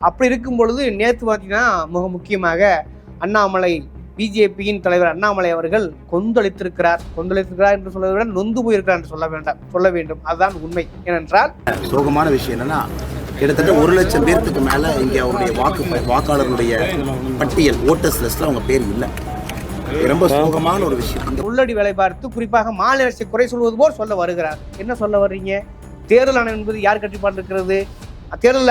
அப்படி இருக்கும் பொழுது நேற்று பார்த்தீங்கன்னா மிக முக்கியமாக அண்ணாமலை பிஜேபியின் தலைவர் அண்ணாமலை அவர்கள் கொந்தளித்திருக்கிறார். கொந்தளித்திருக்கிறார் என்று சொல்வதை விட நொந்து போயிருக்கிறார் என்று சொல்ல வேண்டாம் சொல்ல வேண்டும். அதுதான் உண்மை. ஏனென்றால் சோகமான விஷயம் என்னன்னா கிட்டத்தட்ட ஒரு லட்சம் பேர்த்துக்கு மேல இங்க அவருடைய வாக்கு வாக்காளர்களுடைய பட்டியல் ஓட்டர்ஸ் லிஸ்ட்ல அவங்க பேர் இல்லை. ரொம்ப சோகமான ஒரு விஷயம். உள்ளடி வேலை பார்த்து குறிப்பாக மாநில அரசை குறை சொல்வது போல் சொல்ல வருகிறார். என்ன சொல்ல வர்றீங்க? தேர்தல் ஆணையம் என்பது யார் கட்டுப்பாடு இருக்கிறது? தேர்தல்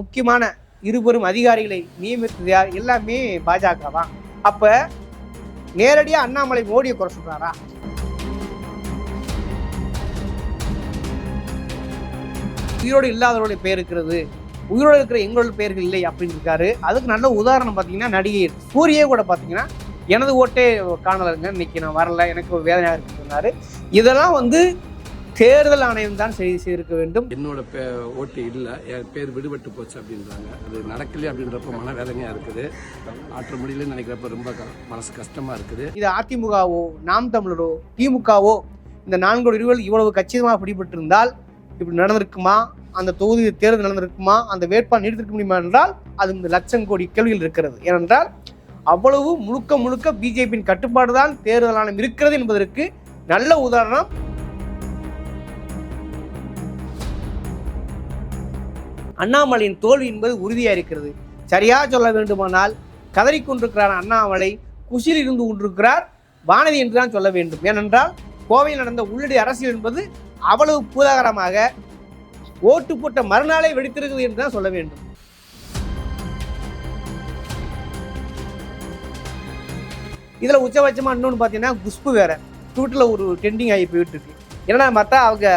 முக்கியமான இருவரும் அதிகாரிகளை நியமித்தது யார் எல்லாமே பாஜக தான் அப்ப நேரடியா அண்ணாமலை மோடியை குறை சொல்றாரா? உயிரோடு இல்லாதவருடைய பேர் இருக்கிறது. உயிரோடு இருக்கிற எங்களோட பெயர்கள் இல்லை அப்படின்னு இருக்காரு. அதுக்கு நல்ல உதாரணம் பார்த்தீங்கன்னா நடிகை சூரியே கூட பார்த்தீங்கன்னா எனது ஓட்டே காணலருங்க இன்னைக்கு நான் வரல. எனக்கு வேதனையாக இருக்குன்னாரு இதெல்லாம் வந்து தேர்தல் ஆணையம் தான் செய்து செய்திருக்க வேண்டும். என்னோட பே ஓட்டு இல்லை. என் பேர் விடுபட்டு போச்சு அப்படின்றாங்க. அது நடக்கலையே அப்படின்றப்ப மனவேதனையாக இருக்குது. ஆற்ற முடியலன்னு நினைக்கிறப்ப ரொம்ப மனசு கஷ்டமாக இருக்குது. இது அதிமுகவோ நாம் தமிழரோ திமுகவோ இந்த நான்கு இருவர்கள் இவ்வளவு கச்சிதமாக பிடிபட்டிருந்தால் இப்படி நடந்திருக்குமா? அந்த தொகுதி தேர்தல் நடந்திருக்குமா? அந்த வேட்பாளர் நீடித்திருக்க முடியுமா என்றால் அது இந்த லட்சம் கோடி கேள்விகள் இருக்கிறது. ஏனென்றால் அவ்வளவு முழுக்க முழுக்க பிஜேபியின் கட்டுப்பாடு தான் தேர்தல் ஆணையம் இருக்கிறது என்பதற்கு நல்ல உதாரணம் அண்ணாமலையின் தோல்வி என்பது உறுதியாக இருக்கிறது. சரியாக சொல்ல வேண்டுமானால் கதறிக்கொண்டிருக்கிறார் அண்ணாமலை குஷியில் இருந்து கொண்டிருக்கிறார் வானதி என்று தான் சொல்ல வேண்டும். ஏனென்றால் கோவையில் நடந்த உள்ளடி அரசியல் என்பது அவ்வளவு பூதாகரமாக ஓட்டு போட்ட மறுநாளே வெடித்திருக்குது என்று தான் சொல்ல வேண்டும். இதில் உச்சபட்சமாக இன்னொன்று பார்த்தீங்கன்னா குஷ்பு வேற. ட்விட்டரில் ஒரு ட்ரெண்டிங் ஆகி போயிட்டு இருக்கு. என்னன்னா பார்த்தா அவங்க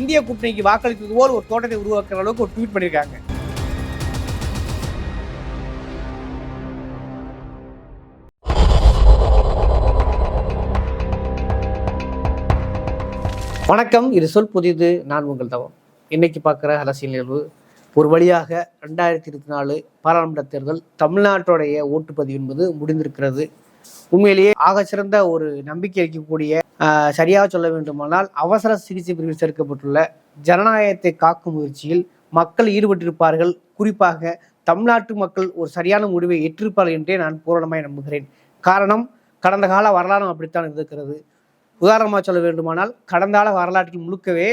இந்திய கூட்டணிக்கு வாக்களித்தது போல் ஒரு தோட்டத்தை உருவாக்குற அளவுக்கு ஒரு ட்வீட் பண்ணியிருக்காங்க வணக்கம். இது சொல் புதிது. நான் உங்கள் தவம். இன்னைக்கு பார்க்குற அரசியல் நிகழ்வு ஒரு வழியாக ரெண்டாயிரத்தி இருபத்தி நாலு பாராளுமன்ற தேர்தல் தமிழ்நாட்டுடைய ஓட்டுப்பதிவு என்பது முடிந்திருக்கிறது. உண்மையிலேயே ஆக சிறந்த ஒரு நம்பிக்கை அளிக்கக்கூடிய சரியாக சொல்ல வேண்டுமானால் அவசர சிகிச்சை பிரிவில் சேர்க்கப்பட்டுள்ள ஜனநாயகத்தை காக்கும் முயற்சியில் மக்கள் ஈடுபட்டிருப்பார்கள். குறிப்பாக தமிழ்நாட்டு மக்கள் ஒரு சரியான முடிவை ஏற்றிருப்பார்கள் என்றே நான் பூரணமாய் நம்புகிறேன். காரணம் கடந்த கால வரலாறும் அப்படித்தான் இருக்கிறது உதாரணமாக சொல்ல வேண்டுமானால் கடந்த கால வரலாற்றில் முழுக்கவே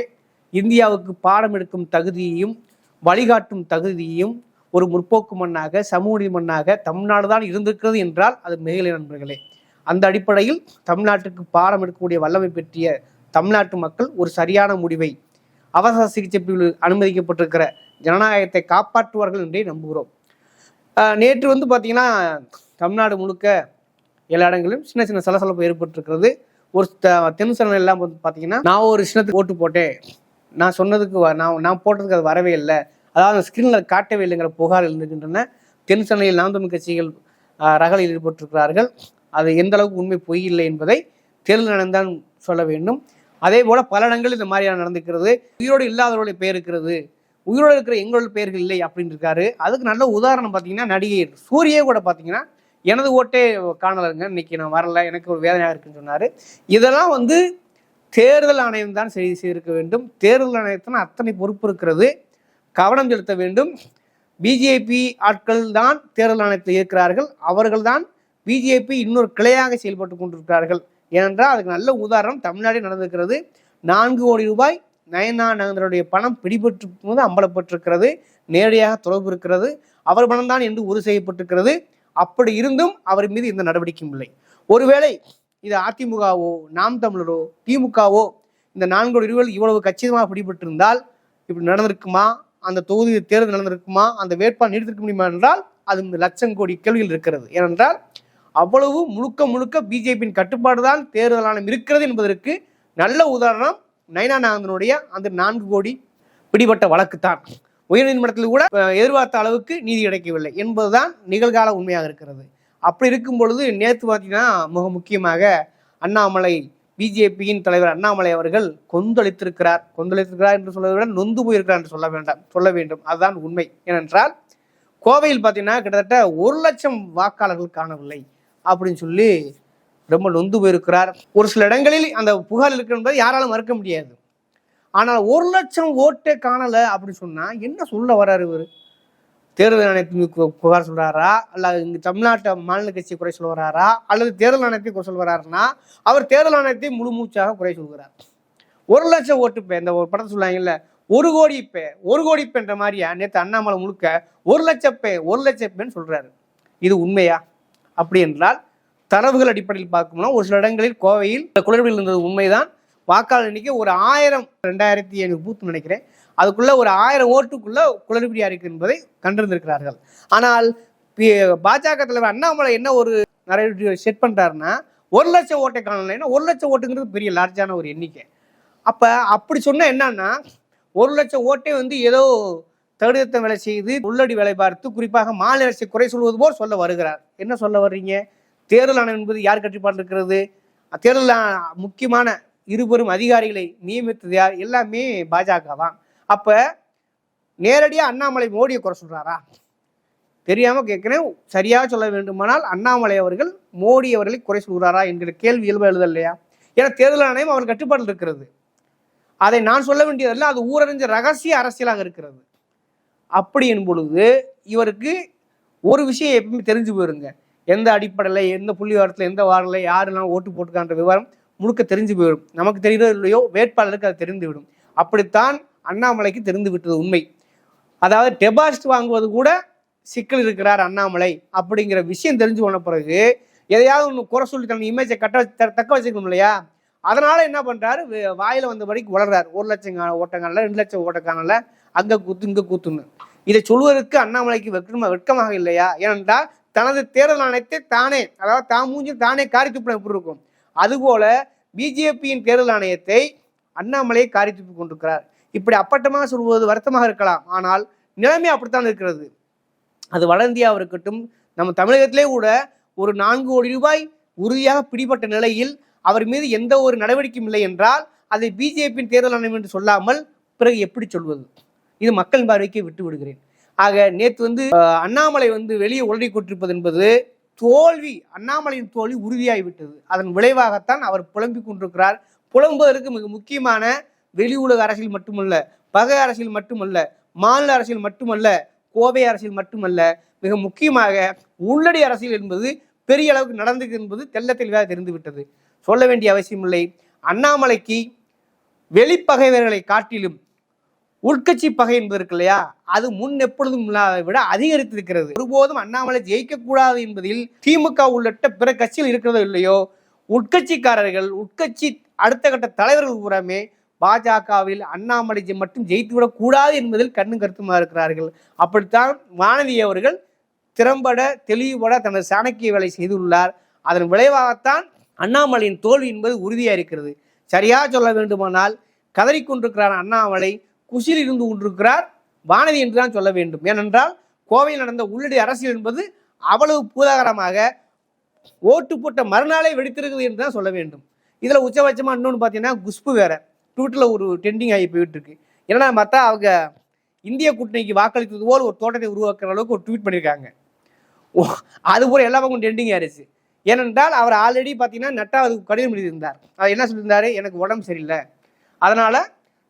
இந்தியாவுக்கு பாடம் எடுக்கும் தகுதியையும் வழிகாட்டும் தகுதியையும் ஒரு முற்போக்கு மண்ணாக சமூக மண்ணாக தமிழ்நாடு தான் இருந்திருக்கிறது என்றால் அது மிகலை நண்பர்களே. அந்த அடிப்படையில் தமிழ்நாட்டுக்கு பாடம் எடுக்கக்கூடிய வல்லமை பெற்றிய தமிழ்நாட்டு மக்கள் ஒரு சரியான முடிவை அவசர சிகிச்சை பிரிவில் அனுமதிக்கப்பட்டிருக்கிற ஜனநாயகத்தை காப்பாற்றுவார்கள் என்றே நம்புகிறோம். நேற்று வந்து பார்த்தீங்கன்னா தமிழ்நாடு முழுக்க எல்லா இடங்களிலும் சின்ன சின்ன சலசலப்பு ஏற்பட்டிருக்கிறது. ஒரு த- தென் சென்னை எல்லாம் வந்து பார்த்தீங்கன்னா நான் ஒரு சின்னத்துக்கு ஓட்டு போட்டேன். நான் சொன்னதுக்கு வ- நான் நான் போட்டதுக்கு அது வரவே இல்லை. அதாவது ஸ்கிரீனில் காட்டவே இல்லைங்கிற புகார் இருந்துகின்றன தென் சென்னையில் நாம் தமிழ் கட்சிகள் ரகலில் ஈடுபட்டிருக்கிறார்கள். அது எந்த அளவுக்கு உண்மை பொய் இல்லை என்பதை தேர்தல் நடந்தான் சொல்ல வேண்டும். அதே போல பல இடங்களில் இந்த மாதிரியான நடந்துக்கிறது உயிரோடு இல்லாதவர்களுடைய பெயர் இருக்கிறது. உயிரோடு இருக்கிற எங்களோட பெயர்கள் இல்லை அப்படின்னு இருக்காரு. அதுக்கு நல்ல உதாரணம் பார்த்தீங்கன்னா நடிகை சூரியே கூட பார்த்தீங்கன்னா எனது ஓட்டே காணலங்க இன்னைக்கு நான் வரல எனக்கு ஒரு வேதனையாக இருக்குன்னு சொன்னார். இதெல்லாம் வந்து தேர்தல் ஆணையம் தான் செய்தி செய்திருக்க வேண்டும். தேர்தல் ஆணையத்தின் அத்தனை பொறுப்பு இருக்கிறது. கவனம் செலுத்த வேண்டும். பிஜேபி ஆட்கள் தான் தேர்தல் ஆணையத்தில் இருக்கிறார்கள் அவர்கள் தான் பிஜேபி இன்னொரு கிளையாக செயல்பட்டு கொண்டிருக்கிறார்கள். ஏனென்றால் அதுக்கு நல்ல உதாரணம் தமிழ்நாடே நடந்திருக்கிறது. நான்கு கோடி ரூபாய் நயனா நகந்தருடைய பணம் பிடிபட்டு போது அம்பலப்பட்டிருக்கிறது. நேரடியாக தொடர்பு இருக்கிறது. அவர் பணம் தான் என்று உறுதி செய்யப்பட்டிருக்கிறது. அப்படி இருந்தும் அவர் மீது எந்த நடவடிக்கையும் இல்லை. ஒருவேளை இது அதிமுகவோ நாம் தமிழரோ திமுகவோ இந்த நான்கு ரூபாய் இவ்வளவு கச்சிதமாக பிடிபட்டிருந்தால் இப்படி நடந்திருக்குமா? அந்த தொகுதி தேர்தல் நடந்திருக்குமா? அந்த வேட்பாளர் நீடித்திருக்க முடியுமா என்றால் அது இந்த லட்சம் கோடி கேள்விகள் இருக்கிறது. ஏனென்றால் அவ்வளவு முழுக்க முழுக்க பிஜேபியின் கட்டுப்பாடு தான் தேர்தல் ஆணையம் இருக்கிறது என்பதற்கு நல்ல உதாரணம் நயனா நாகந்தனுடைய அந்த நான்கு கோடி பிடிபட்ட வழக்கு தான் உயர்நீதிமன்றத்தில் கூட எதிர்பார்த்த அளவுக்கு நீதி கிடைக்கவில்லை என்பதுதான் நிகழ்கால உண்மையாக இருக்கிறது. அப்படி இருக்கும் பொழுது நேற்று பார்த்தீங்கன்னா மிக முக்கியமாக அண்ணாமலை பிஜேபியின் தலைவர் அண்ணாமலை அவர்கள் கொந்தளித்திருக்கிறார். கொந்தளித்திருக்கிறார் என்று சொல்வதை விட நொந்து போயிருக்கிறார் என்று சொல்ல வேண்டாம் சொல்ல வேண்டும். அதுதான் உண்மை. ஏனென்றால் கோவையில் பார்த்தீங்கன்னா கிட்டத்தட்ட ஒரு லட்சம் வாக்காளர்கள் காணவில்லை. அப்படின்னு சொல்லி ரொம்ப நொந்து போயிருக்கிறார். ஒரு சில இடங்களில் அந்த புகார் இருக்கிறது யாராலும் மறுக்க முடியாது. ஆனால் ஒரு லட்சம் ஓட்டே காணலை அப்படின்னு சொன்னால் என்ன சொல்ல வர்றாரு இவர்? தேர்தல் ஆணையத்துக்கு புகார் சொல்கிறாரா அல்ல இங்கே தமிழ்நாட்டை மாநில கட்சியை குறை சொல்ல அல்லது தேர்தல் ஆணையத்தை குறை சொல்ல அவர் தேர்தல் ஆணையத்தை முழு மூச்சாக குறை சொல்கிறார். ஒரு லட்சம் ஓட்டு இந்த ஒரு படத்தை சொல்லுவாங்கல்ல ஒரு கோடி பே ஒரு கோடி பேன்ற மாதிரியா? நேற்று அண்ணாமலை முழுக்க ஒரு லட்சம் பே ஒரு லட்சம் பேன்னு சொல்கிறாரு இது உண்மையா? அப்படி என்றால் தரவுகள் அடிப்படையில் பார்க்கணும்னா ஒரு சில இடங்களில் கோவையில் குளறுபடியில் இருந்தது உண்மைதான். வாக்காளர் எண்ணிக்கை ஒரு ஆயிரம் ரெண்டாயிரத்தி ஐநூறு பூத்து நினைக்கிறேன். அதுக்குள்ள ஒரு ஆயிரம் ஓட்டுக்குள்ள குளறுபடியா இருக்கு என்பதை கண்டிருந்திருக்கிறார்கள். ஆனால் பாஜக தலைவர் அண்ணாமலை என்ன ஒரு நிறைய செட் பண்ணுறாருன்னா ஒரு லட்சம் ஓட்டை காணலைன்னா ஒரு லட்சம் ஓட்டுங்கிறது பெரிய லார்ஜான ஒரு எண்ணிக்கை. அப்போ அப்படி சொன்னால் என்னன்னா ஒரு லட்சம் ஓட்டே வந்து ஏதோ தடுத்த வேலை செய்து உள்ளடி வேலை பார்த்து குறிப்பாக மாநில அரசை குறை சொல்வது போல் சொல்ல வருகிறார். என்ன சொல்ல வர்றீங்க? தேர்தல் ஆணையம் என்பது யார் கட்டுப்பாடு இருக்கிறது தேர்தல் முக்கியமான இருபெரும் அதிகாரிகளை நியமித்தது யார்? எல்லாமே பாஜக தான் அப்ப நேரடியாக அண்ணாமலை மோடியை குறை சொல்றாரா? தெரியாம கேட்கிறேன். சரியாக சொல்ல வேண்டுமானால் அண்ணாமலை அவர்கள் மோடி அவர்களை குறை சொல்கிறாரா என்கிற கேள்வி இயல்பு எழுத இல்லையா? ஏன்னா தேர்தல் ஆணையம் அவர் கட்டுப்பாட்டில் இருக்கிறது அதை நான் சொல்ல வேண்டியதல்ல. அது ஊரறிஞ்ச ரகசிய அரசியலாக இருக்கிறது. அப்படி பொழுது இவருக்கு ஒரு விஷயம் எப்பவுமே தெரிஞ்சு போயிருங்க. எந்த அடிப்படையில் எந்த புள்ளி வாரத்தில் எந்த வாரில் யாரெல்லாம் ஓட்டு போட்டுக்கான்ற விவரம் முழுக்க தெரிஞ்சு போயிடும். நமக்கு தெரியுதோ இல்லையோ வேட்பாளருக்கு அது தெரிந்துவிடும் அப்படித்தான் அண்ணாமலைக்கு தெரிந்து விட்டது உண்மை. அதாவது டெபாசிட் வாங்குவது கூட சிக்கல் இருக்கிறார் அண்ணாமலை அப்படிங்கிற விஷயம் தெரிஞ்சு போன பிறகு எதையாவது ஒன்று குறை சொல்லி தன் இமேஜை கட்ட தக்க வச்சுக்கணும் இல்லையா? அதனால என்ன பண்றாரு வாயில் வாயில வந்தபடிக்கு வளர்றாரு. ஒரு லட்சம் கா- ரெண்டு லட்சம் ஓட்டக்கானல அங்கே கூத்து இங்கே கூத்துன்னு. இதை சொல்வதற்கு அண்ணாமலைக்கு வெட்கமா வெட்கமாக இல்லையா? ஏனென்றால் தனது தேர்தல் ஆணையத்தை தானே அதாவது தான் மூஞ்சி தானே காரி துப்பின எப்படி இருக்கும்? அதுபோல பிஜேபியின் தேர்தல் ஆணையத்தை அண்ணாமலையை காரி துப்பி கொண்டிருக்கிறார். இப்படி அப்பட்டமாக சொல்வது வருத்தமாக இருக்கலாம். ஆனால் நிலைமை அப்படித்தான் இருக்கிறது. அது வட இந்தியாவாக இருக்கட்டும் நம்ம தமிழகத்திலே கூட ஒரு நான்கு கோடி ரூபாய் உறுதியாக பிடிபட்ட நிலையில் அவர் மீது எந்த ஒரு நடவடிக்கையும் இல்லை என்றால் அதை பிஜேபியின் தேர்தல் ஆணையம் என்று சொல்லாமல் பிறகு எப்படி சொல்வது? இது மக்கள் பார்வைக்கு விட்டு விடுகிறேன். ஆக நேற்று வந்து அண்ணாமலை வந்து வெளியே உளறி கொண்டிருப்பது என்பது தோல்வி அண்ணாமலையின் தோல்வி உறுதியாகி விட்டது. அதன் விளைவாகத்தான் அவர் புலம்பிக் கொண்டிருக்கிறார். புலம்புவதற்கு மிக முக்கியமான வெளி உலக அரசியல் மட்டுமல்ல பகை அரசியல் மட்டுமல்ல மாநில அரசியல் மட்டுமல்ல கோவை அரசியல் மட்டுமல்ல மிக முக்கியமாக உள்ளடி அரசியல் என்பது பெரிய அளவுக்கு நடந்தது என்பது தெல்ல தெளிவாக தெரிந்துவிட்டது சொல்ல வேண்டிய அவசியமில்லை. அண்ணாமலைக்கு வெளிப்பகைவர்களை காட்டிலும் உட்கட்சி பகை என்பது இருக்கு இல்லையா அது முன் எப்பொழுதும் இல்லாத விட அதிகரித்திருக்கிறது. ஒருபோதும் அண்ணாமலை ஜெயிக்கக்கூடாது என்பதில் திமுக உள்ளிட்ட பிற கட்சிகள் இருக்கிறதோ இல்லையோ? உட்கட்சிக்காரர்கள் உட்கட்சி அடுத்த கட்ட தலைவர்கள் பூராமே பாஜகவில் அண்ணாமலை மட்டும் ஜெயித்து விடக்கூடாது என்பதில் கண்ணும் கருத்துமா இருக்கிறார்கள். அப்படித்தான் வானதி அவர்கள் திறம்பட தெளிவுபட தனது சாணக்கிய வேலை செய்துள்ளார். அதன் விளைவாகத்தான் அண்ணாமலையின் தோல்வி என்பது உறுதியாக இருக்கிறது. சரியாக சொல்ல வேண்டுமானால் கதறிக்கொண்டிருக்கிறார் அண்ணாமலை. குஷியில் இருந்து கொண்டிருக்கிறார். வானதி என்று தான் சொல்ல வேண்டும். ஏனென்றால் கோவையில் நடந்த உள்ளடி அரசியல் என்பது அவ்வளவு பூதாகரமாக ஓட்டு போட்ட மறுநாளே வெடித்திருக்குது என்று தான் சொல்ல வேண்டும். இதில் உச்சபட்சமாக இன்னொன்று பார்த்தீங்கன்னா குஷ்பு வேற. ட்விட்டரில் ஒரு ட்ரெண்டிங் ஆகி போயிட்டு இருக்கு பார்த்தா அவங்க இந்திய கூட்டணிக்கு வாக்களித்தது போல் ஒரு தோட்டத்தை உருவாக்குற அளவுக்கு ஒரு ட்வீட் பண்ணியிருக்காங்க. ஓ, அது போல எல்லா பக்கம் ட்ரெண்டிங் ஆயிடுச்சு ஏனென்றால் அவர் ஆல்ரெடி பார்த்தீங்கன்னா நட்டா அதுக்கு கடிதம் எழுதியிருந்தார். அவர் என்ன சொல்லியிருந்தாரு? எனக்கு உடம்பு சரியில்லை. அதனால்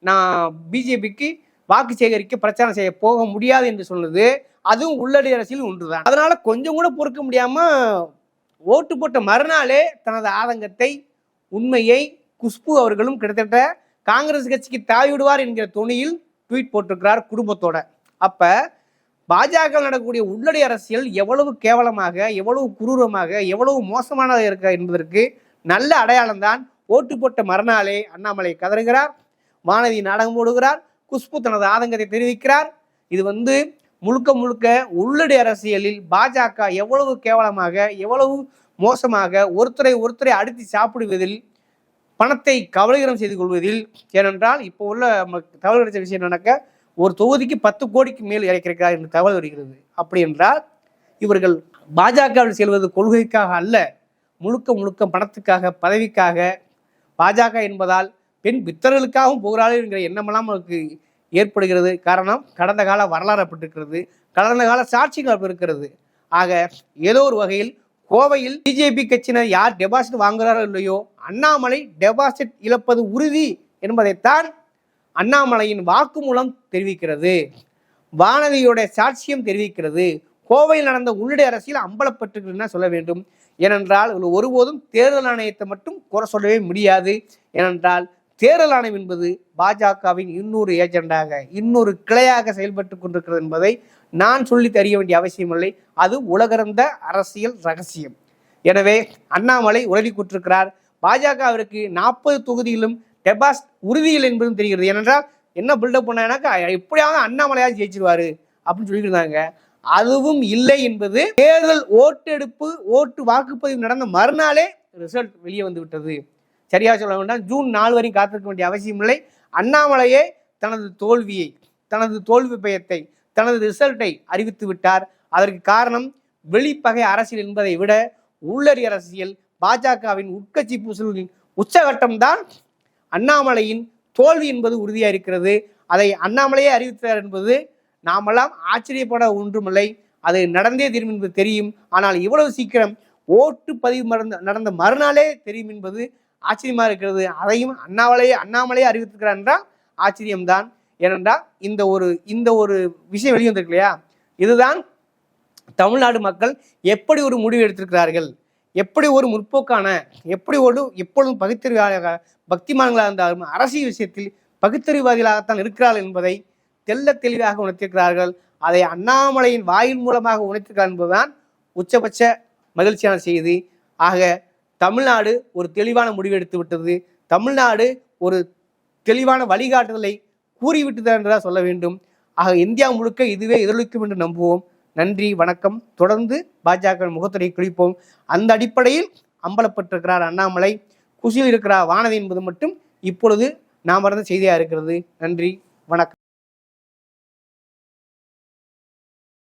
நான் பிஜேபிக்கு வாக்கு சேகரிக்க பிரச்சாரம் செய்ய போக முடியாது என்று சொன்னது அதுவும் உள்ளடி அரசியல் ஒன்றுதான். அதனால கொஞ்சம் கூட பொறுக்க முடியாம ஓட்டு போட்ட மறுநாளே தனது ஆதங்கத்தை உண்மையை குஷ்பு அவர்களும் கிட்டத்தட்ட காங்கிரஸ் கட்சிக்கு தாவிடுவார் என்கிற துணியில் ட்வீட் போட்டிருக்கிறார் குடும்பத்தோட. அப்ப பாஜக நடக்கக்கூடிய உள்ளடி அரசியல் எவ்வளவு கேவலமாக எவ்வளவு குரூரமாக எவ்வளவு மோசமானதாக இருக்க என்பதற்கு நல்ல அடையாளம் தான் ஓட்டு போட்ட மறுநாளே அண்ணாமலை கதறுகிறார். வானதி நாடகம் போடுகிறார் குஷ்பு தனது ஆதங்கத்தை தெரிவிக்கிறார். இது வந்து முழுக்க முழுக்க உள்ளடி அரசியலில் பாஜக எவ்வளவு கேவலமாக எவ்வளவு மோசமாக ஒருத்தரை ஒருத்தரை அடித்து சாப்பிடுவதில் பணத்தை கபலீகரம் செய்து கொள்வதில் ஏனென்றால் இப்போ உள்ள தகவல் கிடைச்ச விஷயம் நடக்க ஒரு தொகுதிக்கு பத்து கோடிக்கு மேல் இறக்கிறார் என்று தகவல் வருகிறது. அப்படி என்றால் இவர்கள் பாஜகவில் செல்வது கொள்கைக்காக அல்ல முழுக்க முழுக்க பணத்துக்காக பதவிக்காக. பாஜக என்பதால் பெண் பித்தர்களுக்காகவும் போகிறார்கள் என்கிற எண்ணமெல்லாம் அவருக்கு ஏற்படுகிறது. காரணம் கடந்த கால வரலாறு அப்பட்டிருக்கிறது கடந்த கால சாட்சிகள் அப்படி இருக்கிறது ஆக ஏதோ ஒரு வகையில் கோவையில் பிஜேபி கட்சியினர் யார் டெபாசிட் வாங்குகிறார்கள் இல்லையோ அண்ணாமலை டெபாசிட் இழப்பது உறுதி என்பதைத்தான் அண்ணாமலையின் வாக்குமூலம் தெரிவிக்கிறது. வானதியுடைய சாட்சியம் தெரிவிக்கிறது. கோவையில் நடந்த உள்ளிட அரசியல் அம்பலப்பட்டிருக்குன்னு சொல்ல வேண்டும். ஏனென்றால் ஒருபோதும் தேர்தல் ஆணையத்தை மட்டும் குறை சொல்லவே முடியாது. ஏனென்றால் தேர்தல் ஆணையம் என்பது பாஜகவின் இன்னொரு ஏஜெண்டாக இன்னொரு கிளையாக செயல்பட்டு கொண்டிருக்கிறது என்பதை நான் சொல்லி தெரிய வேண்டிய அவசியமில்லை. அது உலகறந்த அரசியல் ரகசியம். எனவே அண்ணாமலை உறவி கூற்றிருக்கிறார் பாஜகவிற்கு நாற்பது தொகுதியிலும் டெபாஸ் உறுதியில் என்பதும் தெரிகிறது. ஏனென்றால் என்ன பில்டப் பண்ணாக்கா எப்படியாவது அண்ணாமலையாவது ஜெயிச்சிருவாரு அப்படின்னு சொல்லியிருந்தாங்க. அதுவும் இல்லை என்பது தேர்தல் ஓட்டெடுப்பு ஓட்டு வாக்குப்பதிவு நடந்த மறுநாளே ரிசல்ட் வெளியே வந்து விட்டது சரியாக சொல்ல வேண்டாம். ஜூன் நாலு வரையும் காத்திருக்க வேண்டிய அவசியம் இல்லை அண்ணாமலையே தனது தோல்வியை தனது தோல்வி பயத்தை தனது ரிசல்ட்டை அறிவித்து விட்டார். அதற்கு காரணம் வெளிப்பகை அரசியல் என்பதை விட உள்ளறி அரசியல் பாஜகவின் உட்கட்சி பூசலின் உச்சகட்டம்தான் அண்ணாமலையின் தோல்வி என்பது உறுதியாக இருக்கிறது. அதை அண்ணாமலையே அறிவித்தார் என்பது நாமெல்லாம் ஆச்சரியப்பட ஒன்றுமில்லை. அது நடந்தே தீரும் என்பது தெரியும். ஆனால் இவ்வளவு சீக்கிரம் ஓட்டு பதிவு நடந்த நடந்த மறுநாளே தெரியும் என்பது ஆச்சரியமா இருக்கிறது. அதையும் அண்ணாமலையே அண்ணாமலையே அறிவித்திருக்கிறார் என்றால் ஆச்சரியம்தான். ஏனென்றால் இந்த ஒரு இந்த ஒரு விஷயம் வெளியே வந்திருக்கு இல்லையா? இதுதான் தமிழ்நாடு மக்கள் எப்படி ஒரு முடிவு எடுத்திருக்கிறார்கள்? எப்படி ஒரு முற்போக்கான எப்படி ஒரு எப்பொழுதும் பகுத்தறிவாக பக்திமான்களாக இருந்தாலும் அரசியல் விஷயத்தில் பகுத்தறிவாதிகளாகத்தான் இருக்கிறார்கள் என்பதை தெல்ல தெளிவாக உணர்த்திருக்கிறார்கள். அதை அண்ணாமலையின் வாயின் மூலமாக உணர்த்திருக்கிறார் என்பதுதான் உச்சபட்ச மகிழ்ச்சியான செய்தி. ஆக தமிழ்நாடு ஒரு தெளிவான முடிவு எடுத்து விட்டது. தமிழ்நாடு ஒரு தெளிவான வழிகாட்டுதலை கூறிவிட்டது என்றுதான் சொல்ல வேண்டும். ஆக இந்தியா முழுக்க இதுவே எதிரொலிக்கும் என்று நம்புவோம். நன்றி வணக்கம். தொடர்ந்து பாஜக முகத்துறையை குளிப்போம் அந்த அடிப்படையில் அம்பலப்பட்டிருக்கிறார் அண்ணாமலை. குசியில் இருக்கிறார் வானதி என்பது மட்டும் இப்பொழுது நாம் மறந்த செய்தியாக இருக்கிறது. நன்றி வணக்கம்.